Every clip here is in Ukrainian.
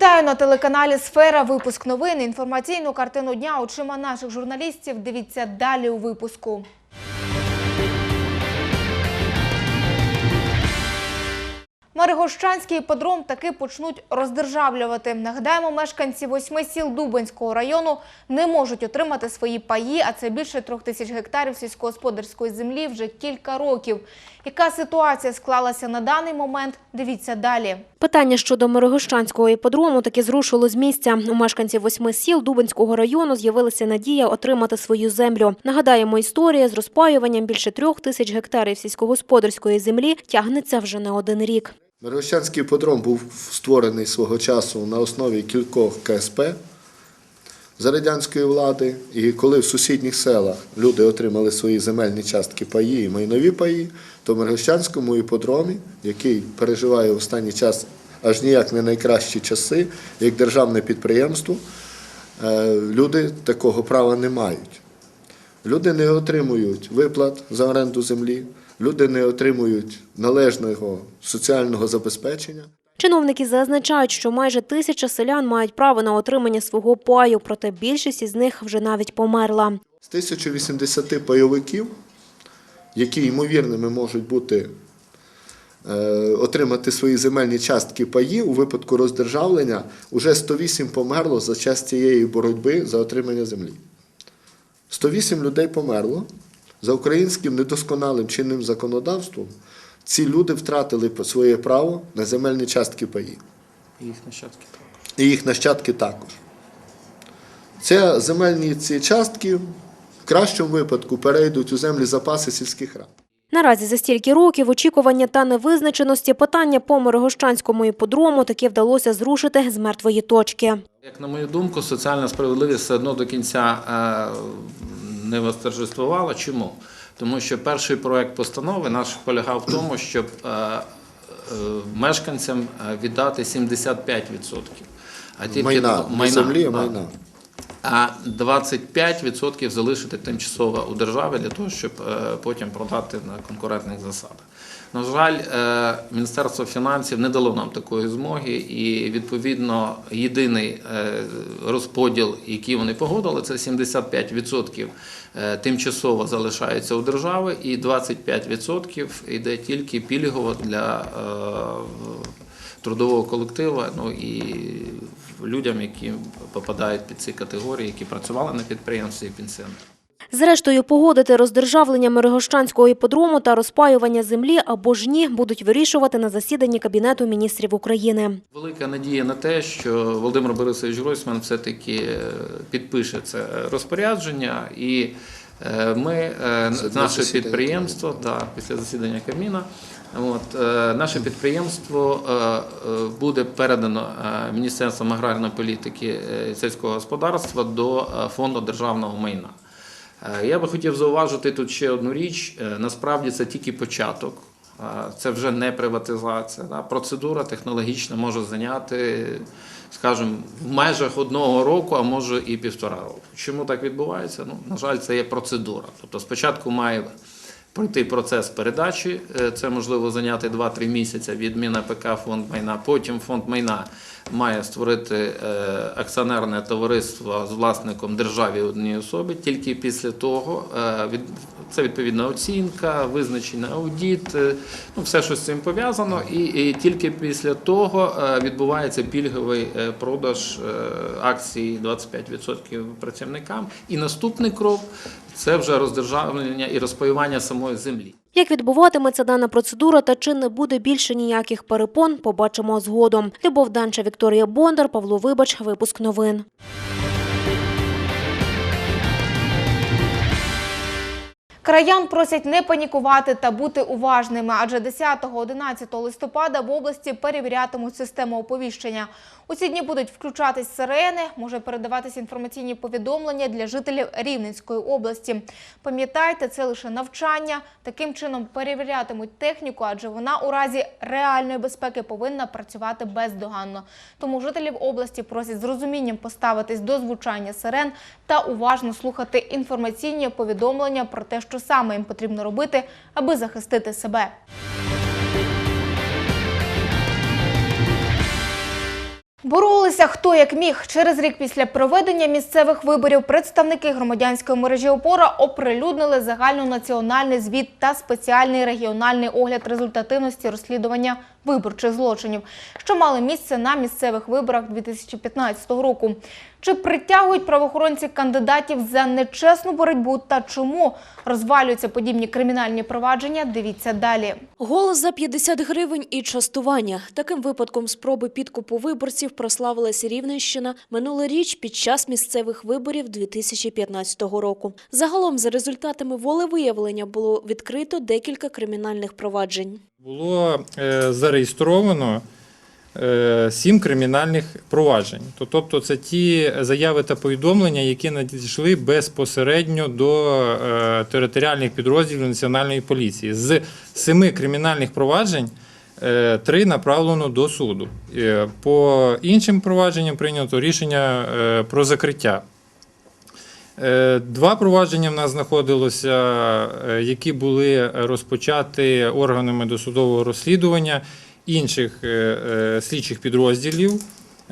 Вітаю на телеканалі Сфера. Випуск новин. Інформаційну картину дня очима наших журналістів. Дивіться далі у випуску. Маригощанський іпподром таки почнуть роздержавлювати. Нагадаємо, мешканці восьми сіл Дубенського району не можуть отримати свої паї, а це більше трьох тисяч гектарів сільськогосподарської землі вже кілька років. Яка ситуація склалася на даний момент? Дивіться далі. Питання щодо Мирогощанського іпподрому таки зрушило з місця. У мешканців восьми сіл Дубенського району з'явилася надія отримати свою землю. Нагадаємо, історія з розпаюванням більше трьох тисяч гектарів сільськогосподарської землі тягнеться вже не один рік. Миргощанський подром був створений свого часу на основі кількох КСП за радянської влади. І коли в сусідніх селах люди отримали свої земельні частки паї і майнові паї, то в іпподромі, який переживає в останній час аж ніяк не найкращі часи, як державне підприємство, е, люди такого права не мають. Люди не отримують виплат за оренду землі, люди не отримують належного соціального забезпечення. Чиновники зазначають, що майже тисяча селян мають право на отримання свого паю, проте більшість із них вже навіть померла. З 1080 пайовиків, які ймовірними можуть бути, е, отримати свої земельні частки паї у випадку роздержавлення, уже 108 померло за час цієї боротьби за отримання землі. 108 людей померло за українським недосконалим чинним законодавством. Ці люди втратили своє право на земельні частки паї. І їх нащадки також. і їх нащадки також. Це земельні ці частки в кращому випадку перейдуть у землі запаси сільських рад. Наразі за стільки років очікування та невизначеності питання по Мирогощанському іпподрому таки вдалося зрушити з мертвої точки. Як на мою думку, соціальна справедливість все одно до кінця е, не восторжествувала. Чому? Тому що перший проект постанови наш полягав в тому, щоб е, е, мешканцям віддати 75%. А тільки Майна, не землі, майна. А 25% залишити тимчасово у державі для того, щоб е, потім продати на конкурентних засадах. На жаль, е, Міністерство фінансів не дало нам такої змоги, і відповідно єдиний е, розподіл, який вони погодили, це 75% е, тимчасово залишається у держави, і 25% йде тільки пільгово для трудового колективу, ну і людям, які попадають під ці категорії, які працювали на підприємстві і пенсіонери. Зрештою, погодити роздержавлення Мирогощанського іпподрому та розпаювання землі або ж ні будуть вирішувати на засіданні Кабінету міністрів України. Велика надія на те, що Володимир Борисович Гройсман все-таки е, підпише це розпорядження, і е, ми, е, наше підприємство, да, після засідання Кабміна, от, е, наше підприємство е, е, буде передано Міністерством аграрної політики і сільського господарства до фонду державного майна. Я би хотів зауважити тут ще одну річ. Насправді це тільки початок. Це вже не приватизація. Процедура технологічна може зайняти, скажімо, в межах одного року, а може і півтора року. Чому так відбувається? Ну, на жаль, це є процедура. Тобто спочатку має пройти процес передачі, е, це можливо зайняти 2-3 місяці від МінАПК фонд майна. Потім фонд майна має створити е, акціонерне товариство з власником державі однієї особи. Тільки після того е, це відповідна оцінка, визначений аудіт, ну все, що з цим пов'язано, і, і тільки після того відбувається пільговий продаж акцій 25% працівникам. І наступний крок це вже роздержавлення і розпаювання самої землі. Як відбуватиметься дана процедура та чи не буде більше ніяких перепон, побачимо згодом. Любов Данча, Вікторія Бондар, Павло Вибач, випуск новин. Краян просять не панікувати та бути уважними, адже 10-11 листопада в області перевірятимуть систему оповіщення. У ці дні будуть включатись сирени, може передаватись інформаційні повідомлення для жителів Рівненської області. Пам'ятайте, це лише навчання. Таким чином перевірятимуть техніку, адже вона у разі реальної безпеки повинна працювати бездоганно. Тому жителів області просять з розумінням поставитись до звучання сирен та уважно слухати інформаційні повідомлення про те, що саме їм потрібно робити, аби захистити себе. Боролися хто як міг. Через рік після проведення місцевих виборів представники громадянської мережі «Опора» оприлюднили загальнонаціональний звіт та спеціальний регіональний огляд результативності розслідування виборчих злочинів, що мали місце на місцевих виборах 2015 року. Чи притягують правоохоронці кандидатів за нечесну боротьбу та чому розвалюються подібні кримінальні провадження? Дивіться далі. Голос за 50 гривень і частування. Таким випадком спроби підкупу виборців прославилася Рівненщина минулоріч під час місцевих виборів 2015 року. Загалом, за результатами волевиявлення, було відкрито декілька кримінальних проваджень. Було е, зареєстровано е, сім кримінальних проваджень. То- Тобто це ті заяви та повідомлення, які надійшли безпосередньо до е, територіальних підрозділів Національної поліції. З семи кримінальних проваджень три направлено до суду. По іншим провадженням прийнято рішення про закриття. Е, Два провадження в нас знаходилося, е, які були розпочаті органами досудового розслідування інших е, слідчих підрозділів.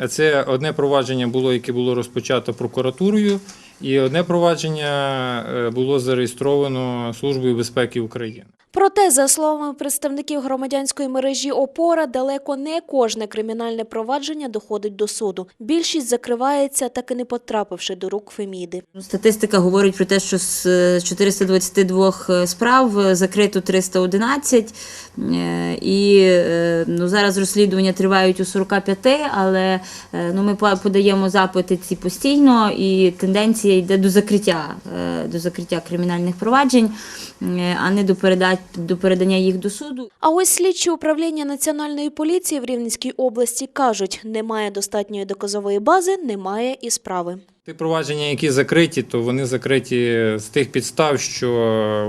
Це одне провадження було, яке було розпочато прокуратурою, і одне провадження було зареєстровано Службою безпеки України. Проте, за словами представників громадянської мережі «Опора», далеко не кожне кримінальне провадження доходить до суду. Більшість закривається, так і не потрапивши до рук Феміди. Ну, Статистика говорить про те, що з е, 422 справ е, закрито 311, е, і е, ну, зараз розслідування тривають у 45, але е, ну, ми подаємо запити ці постійно, і тенденція йде до закриття, е, до закриття кримінальних проваджень, е, а не до, переда- до передання їх до суду. А ось слідчі управління Національної поліції в Рівненській області кажуть, немає достатньої доказової бази, немає і справи. Ті провадження, які закриті, то вони закриті з тих підстав, що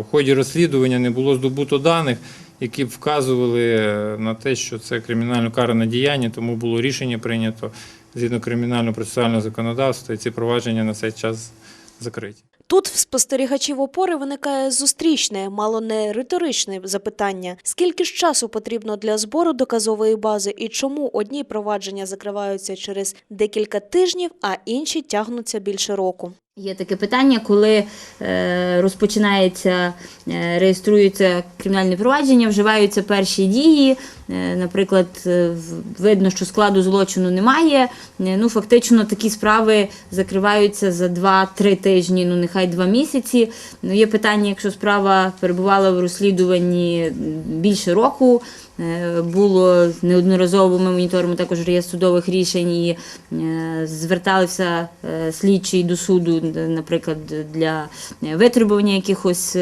в ході розслідування не було здобуто даних, які б вказували на те, що це кримінально каране діяння, тому було рішення прийнято згідно кримінального процесуального законодавства, і ці провадження на цей час закриті. Тут в спостерігачів опори виникає зустрічне, мало не риторичне запитання: скільки ж часу потрібно для збору доказової бази і чому одні провадження закриваються через декілька тижнів, а інші тягнуться більше року? Є таке питання, коли е, розпочинається, е, реєструється кримінальне провадження, вживаються перші дії. Е, наприклад, е, видно, що складу злочину немає. Е, ну, фактично такі справи закриваються за 2-3 тижні, ну нехай 2 місяці. Ну, є питання, якщо справа перебувала в розслідуванні більше року. Е, Було неодноразово ми моніторимо також реєстр судових рішень і е, зверталися е, слідчі до суду, наприклад, для витребування якихось.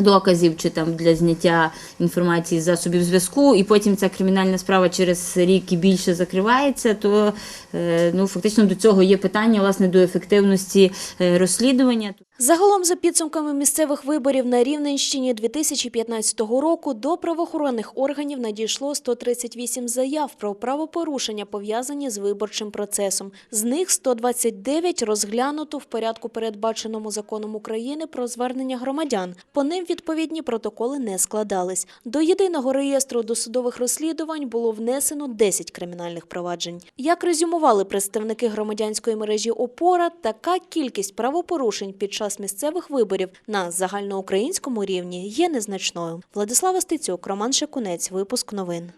Доказів чи там для зняття інформації з засобів зв'язку, і потім ця кримінальна справа через рік і більше закривається, то ну фактично до цього є питання власне до ефективності е, розслідування. Загалом, за підсумками місцевих виборів на Рівненщині 2015 року, до правоохоронних органів надійшло 138 заяв про правопорушення, пов'язані з виборчим процесом. З них 129 розглянуто в порядку, передбаченому законом України про звернення громадян. По ним відповідні протоколи не складались. До єдиного реєстру досудових розслідувань було внесено 10 кримінальних проваджень. Як резюмували представники громадянської мережі «Опора», така кількість правопорушень під час місцевих виборів на загальноукраїнському рівні є незначною. Владислава Стецюк, Роман Шакунець, випуск новин.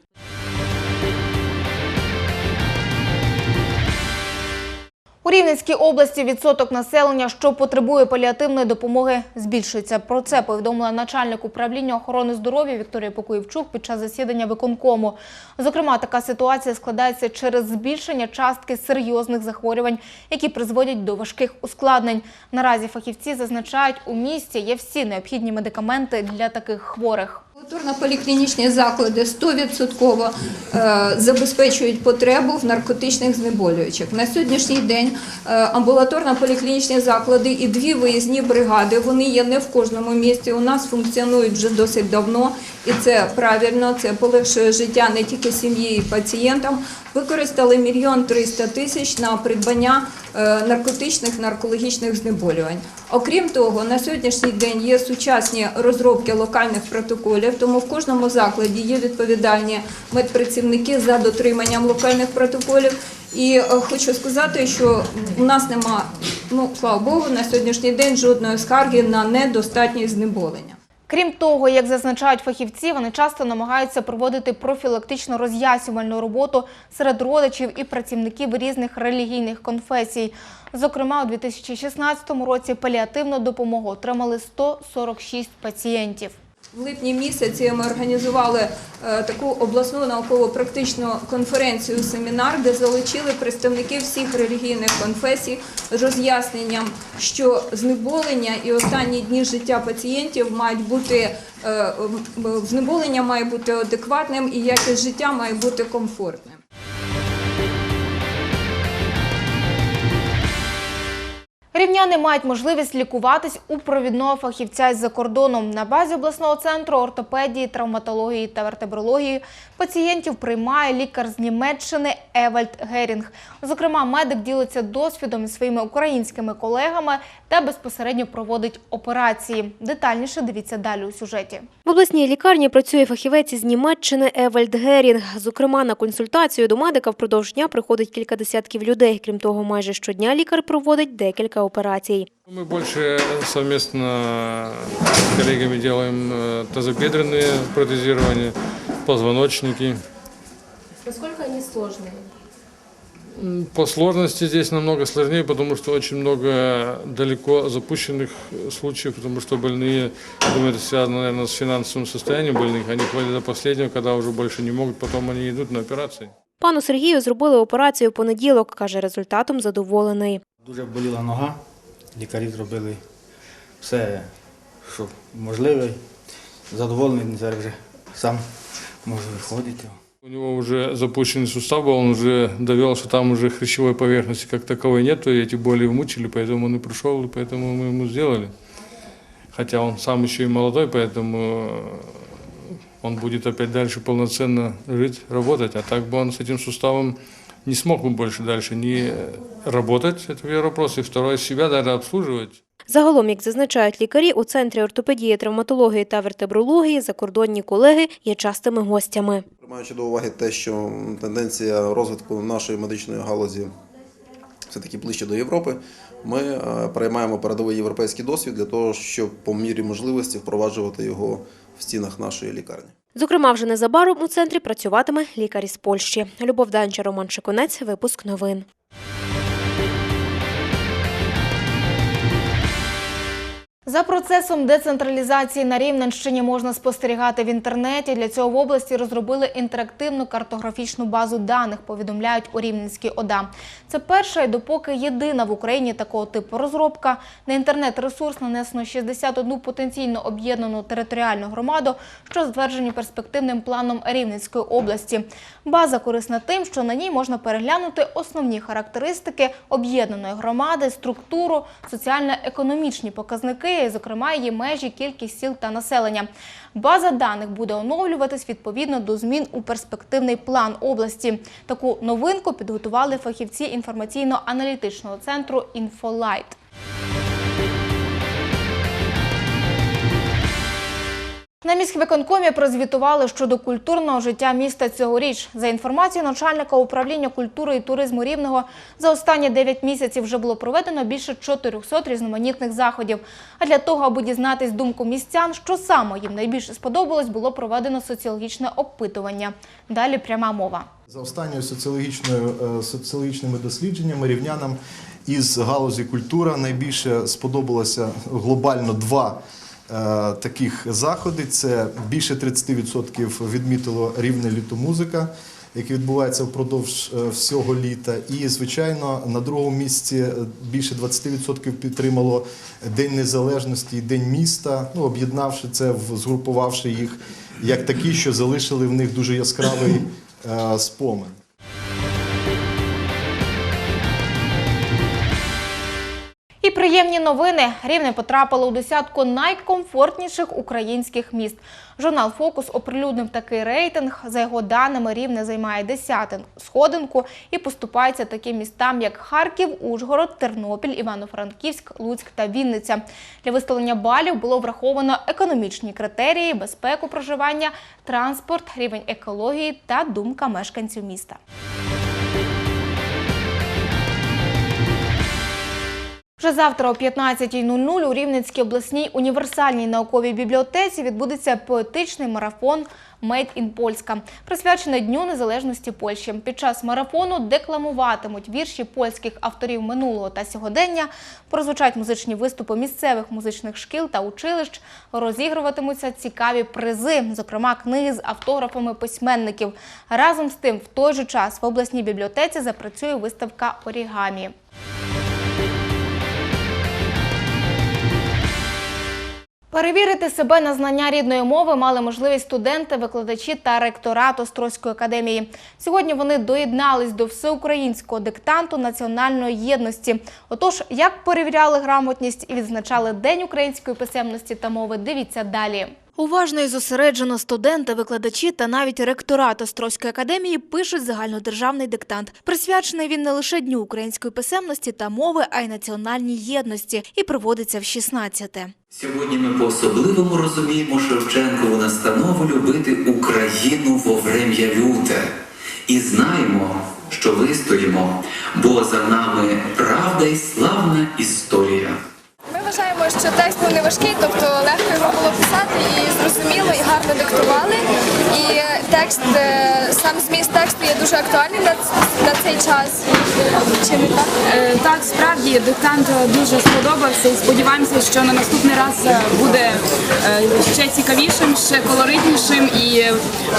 У Рівненській області відсоток населення, що потребує паліативної допомоги, збільшується. Про це повідомила начальник управління охорони здоров'я Вікторія Покоївчук під час засідання виконкому. Зокрема, така ситуація складається через збільшення частки серйозних захворювань, які призводять до важких ускладнень. Наразі фахівці зазначають, у місті є всі необхідні медикаменти для таких хворих. Амбулаторно-поліклінічні заклади 100% е, забезпечують потребу в наркотичних знеболюючих. На сьогоднішній день е, амбулаторно-поліклінічні заклади і дві виїзні бригади, вони є не в кожному місті, у нас функціонують вже досить давно, і це правильно, це полегшує життя не тільки сім'ї і пацієнтам. використали мільйон триста тисяч на придбання е, наркотичних наркологічних знеболювань. Окрім того, на сьогоднішній день є сучасні розробки локальних протоколів, тому в кожному закладі є відповідальні медпрацівники за дотриманням локальних протоколів. І е, хочу сказати, що у нас нема, ну слава Богу, на сьогоднішній день жодної скарги на недостатність знеболення. Крім того, як зазначають фахівці, вони часто намагаються проводити профілактично роз'яснювальну роботу серед родичів і працівників різних релігійних конфесій. Зокрема, у 2016 році паліативну допомогу отримали 146 пацієнтів. В липні місяці ми організували е, таку обласну науково-практичну конференцію семінар, де залучили представників всіх релігійних конфесій з роз'ясненням, що знеболення і останні дні життя пацієнтів мають бути е, знеболення має бути адекватним і якість життя має бути комфортним. Рівняни мають можливість лікуватись у провідного фахівця із-за кордоном. На базі обласного центру ортопедії, травматології та вертебрології пацієнтів приймає лікар з Німеччини Евальд Герінг. Зокрема, медик ділиться досвідом із своїми українськими колегами та безпосередньо проводить операції. Детальніше дивіться далі у сюжеті. В обласній лікарні працює фахівець із Німеччини Евальд Герінг. Зокрема, на консультацію до медика впродовж дня приходить кілька десятків людей. Крім того, майже щодня лікар проводить декілька операцій. Мы больше совместно с коллегами делаем э, тазобедренные протезирования, позвоночники. Наскільки вони складні? М, По сложности здесь намного сложнее, потому что очень много далеко запущенных случаев, потому что больные, думаю, это связано, наверное, с финансовым состоянием больных. Они ходят до последнего, когда уже больше не могут, потом они идут на операции. Пану Сергію зробили операцію в понеділок. Каже, результатом задоволений. Дуже боліла нога. Лікарі зробили все, що можливе. Задоволений, зараз вже сам можу виходити. У него уже запущенный сустав был, он уже довел, что там уже хрящевой поверхности как таковой нет, и эти боли мучили, поэтому он и пришел, и поэтому мы ему сделали. Хотя он сам еще и молодой, поэтому э, он будет опять дальше полноценно жить, работать. А так бы он с этим суставом не смог бы больше дальше не работать, это первый вопрос, и второй, себя даже обслуживать. Загалом, як зазначають лікарі, у центрі ортопедії, травматології та вертебрології закордонні колеги є частими гостями. Приймаючи до уваги те, що тенденція розвитку нашої медичної галузі все-таки ближче до Європи, ми е, переймаємо передовий європейський досвід для того, щоб по мірі можливості впроваджувати його в стінах нашої лікарні. Зокрема, вже незабаром у центрі працюватиме лікар із Польщі. Любов Данча, Роман Шикунець, випуск новин. За процесом децентралізації на Рівненщині можна спостерігати в інтернеті. Для цього в області розробили інтерактивну картографічну базу даних, повідомляють у Рівненській ОДА. Це перша і допоки єдина в Україні такого типу розробка. На інтернет-ресурс нанесено 61 потенційно об'єднану територіальну громаду, що затверджені перспективним планом Рівненської області. База корисна тим, що на ній можна переглянути основні характеристики об'єднаної громади, структуру, соціально-економічні показники, і, зокрема, її межі, кількість сіл та населення. База даних буде оновлюватись відповідно до змін у перспективний план області. Таку новинку підготували фахівці інформаційно-аналітичного центру «Інфолайт». На міськвиконкомі прозвітували щодо культурного життя міста цьогоріч. За інформацією начальника управління культури і туризму Рівного, за останні 9 місяців вже було проведено більше 400 різноманітних заходів. А для того, аби дізнатись думку містян, що саме їм найбільше сподобалось, було проведено соціологічне опитування. Далі пряма мова. За соціологічною е, соціологічними дослідженнями рівнянам із галузі культура найбільше сподобалося глобально два таких заходи. Це більше 30% відмітило рівне літомузика, яке відбувається впродовж е, всього літа. І, звичайно, на другому місці е, більше 20% підтримало День Незалежності і День міста, ну, об'єднавши це, згрупувавши їх як такі, що залишили в них дуже яскравий е, спомин. Приємні новини. Рівне потрапило у десятку найкомфортніших українських міст. Журнал Фокус оприлюднив такий рейтинг. За його даними, рівне займає десяту сходинку і поступається таким містам, як Харків, Ужгород, Тернопіль, Івано-Франківськ, Луцьк та Вінниця. Для виставлення балів було враховано економічні критерії, безпеку проживання, транспорт, рівень екології та думка мешканців міста. Вже завтра о 15.00 у Рівненській обласній універсальній науковій бібліотеці відбудеться поетичний марафон «Made in Польська», присвячений Дню Незалежності Польщі. Під час марафону декламуватимуть вірші польських авторів минулого та сьогодення, прозвучать музичні виступи місцевих музичних шкіл та училищ, розігруватимуться цікаві призи, зокрема книги з автографами письменників. Разом з тим, в той же час в обласній бібліотеці запрацює виставка орігамі. Перевірити себе на знання рідної мови мали можливість студенти, викладачі та ректорат Острозької академії. Сьогодні вони доєднались до всеукраїнського диктанту національної єдності. Отож, як перевіряли грамотність і відзначали День української писемності та мови, дивіться далі. Уважно і зосереджено студенти, викладачі та навіть ректорат Острозької академії пишуть загальнодержавний диктант. Присвячений він не лише Дню української писемності та мови, а й національній єдності і проводиться в 16-те. Сьогодні ми по-особливому розуміємо Шевченкову настанову любити Україну во врем'я люте. І знаємо, що вистоїмо, бо за нами правда і славна історія. Ми вважаємо, що текст не важкий, тобто легко його було писати і зрозуміло, і гарно диктували. І текст, е, сам зміст тексту є дуже актуальний на, на цей час. Чи не так? Е, Так, справді диктант е, дуже сподобався і сподіваємося, що на наступний раз е, буде е, ще цікавішим, ще колоритнішим і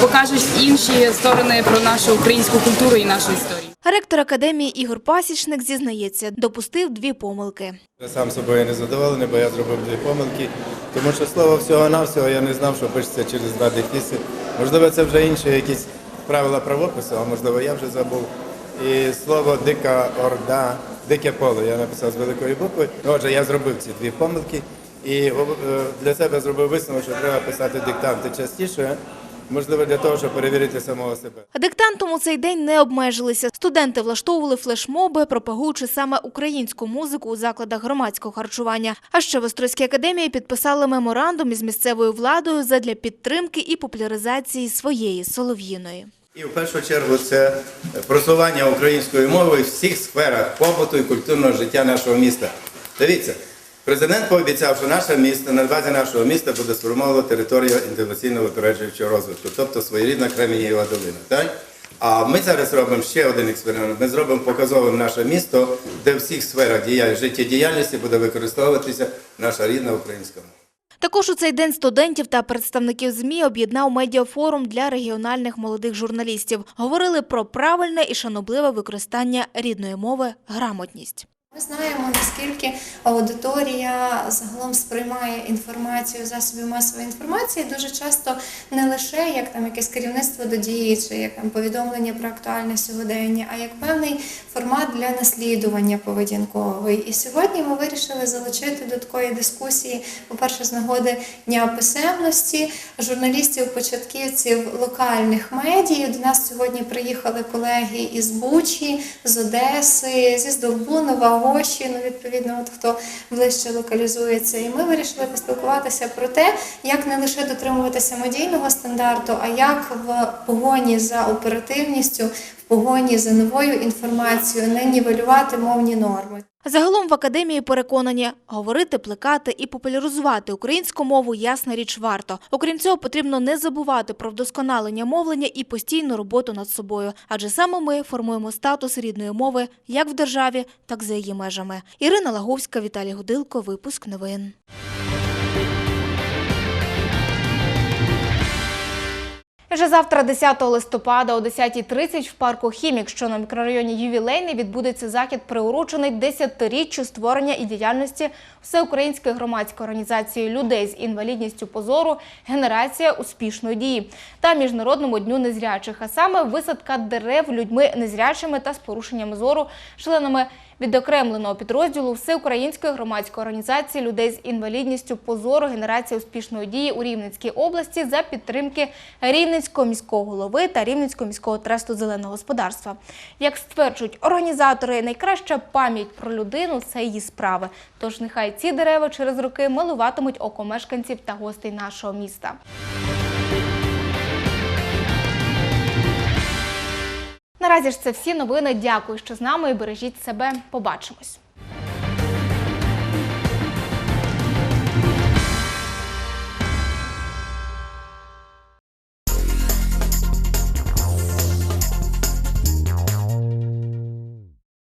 покаже інші сторони про нашу українську культуру і нашу історію. Ректор академії Ігор Пасічник зізнається, допустив дві помилки. Я сам собою не задоволений, бо я зробив дві помилки, тому що слово всього-навсього я не знав, що пишеться через два дефіси. Можливо, це вже інші якісь правила правопису, а можливо, я вже забув. І слово дика орда, дике поле я написав з великої букви. Ну, Отже, я зробив ці дві помилки і е, для себе зробив висновок, що треба писати диктанти частіше, можливо, для того, щоб перевірити самого себе. Диктантом у цей день не обмежилися. Студенти влаштовували флешмоби, пропагуючи саме українську музику у закладах громадського харчування. А ще в Острозькій академії підписали меморандум із місцевою владою задля підтримки і популяризації своєї солов'їної. І в першу чергу це просування української мови в всіх сферах побуту і культурного життя нашого міста. Дивіться, президент пообіцяв, що наше місто, на базі нашого міста буде сформовано територію інтеграційного випереджуючого розвитку, тобто своєрідна Кремієва долина. Так? А ми зараз робимо ще один експеримент. Ми зробимо показовим наше місто, де в всіх сферах діяль- життєдіяльності буде використовуватися наша рідна українська мова. Також у цей день студентів та представників ЗМІ об'єднав медіафорум для регіональних молодих журналістів. Говорили про правильне і шанобливе використання рідної мови грамотність. Ми знаємо, наскільки аудиторія загалом сприймає інформацію засобів масової інформації дуже часто не лише як там якесь керівництво до дії чи як там повідомлення про актуальне сьогодення, а як певний формат для наслідування поведінковий. І сьогодні ми вирішили залучити до такої дискусії, по-перше, з нагоди Дня писемності, журналістів-початківців локальних медій. До нас сьогодні приїхали колеги із Бучі, з Одеси, зі Здолбунова, Гоші, ну відповідно, от хто ближче локалізується. І ми вирішили поспілкуватися про те, як не лише дотримуватися модійного стандарту, а як в погоні за оперативністю, в погоні за новою інформацією не нівелювати мовні норми. Загалом в академії переконані, говорити, плекати і популяризувати українську мову ясна річ варто. Окрім цього, потрібно не забувати про вдосконалення мовлення і постійну роботу над собою, адже саме ми формуємо статус рідної мови як в державі, так і за її межами. Ірина Лаговська, Віталій Гудилко, випуск новин. Вже завтра, 10 листопада, о 10.30 в парку Хімік, що на мікрорайоні Ювілейний, відбудеться захід, приурочений 10-річчю створення і діяльності всеукраїнської громадської організації людей з інвалідністю позору Генерація успішної дії та міжнародному дню незрячих, а саме висадка дерев людьми незрячими та з порушенням зору, членами відокремленого підрозділу Всеукраїнської громадської організації людей з інвалідністю позору генерація успішної дії у Рівненській області за підтримки Рівненського міського голови та Рівненського міського тресту зеленого господарства. Як стверджують організатори, найкраща пам'ять про людину це її справи. Тож нехай ці дерева через роки милуватимуть око мешканців та гостей нашого міста. Наразі ж це всі новини. Дякую, що з нами і бережіть себе. Побачимось.